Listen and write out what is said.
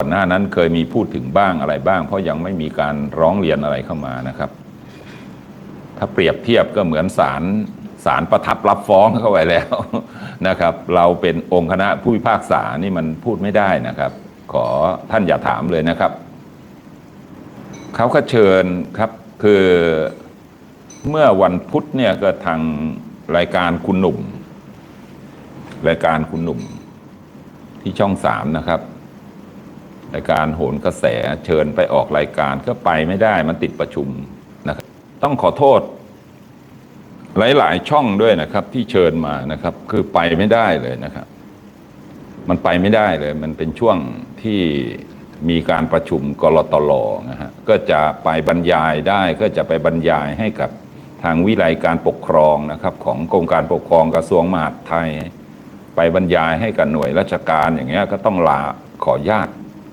ก่อนหน้านั้นเคยมีพูดถึงบ้างอะไรบ้าง เพราะยังไม่มีการร้องเรียนอะไรเข้ามานะครับ ถ้าเปรียบเทียบก็เหมือนศาลศาลประทับรับฟ้องเข้าไปแล้วนะครับ เราเป็นองค์คณะผู้พิพากษานี่มันพูดไม่ได้นะครับ ขอท่านอย่าถามเลยนะครับเขาก็เชิญครับคือเมื่อวันพุธเนี่ยก็ทางรายการคุณหนุ่ม รายการคุณหนุ่มที่ช่องสามนะครับ รายการโหนกระแสเชิญไปออกรายการก็ไปไม่ได้มันติดประชุมนะครับ ต้องขอโทษ หลาย ๆ ช่องด้วยนะครับ ที่เชิญมานะครับ คือไปไม่ได้เลยนะครับ มันไปไม่ได้เลย มันเป็นช่วงที่มีการประชุมกรตลนะฮะก็จะไปบรรยายได้ก็จะไปบรรยายให้กับทางวิไลการปกครองนะครับ ของกรมการปกครองกระทรวงมหาดไทย ไปบรรยายให้กับหน่วยราชการอย่างเงี้ยก็ต้องลาขอญาต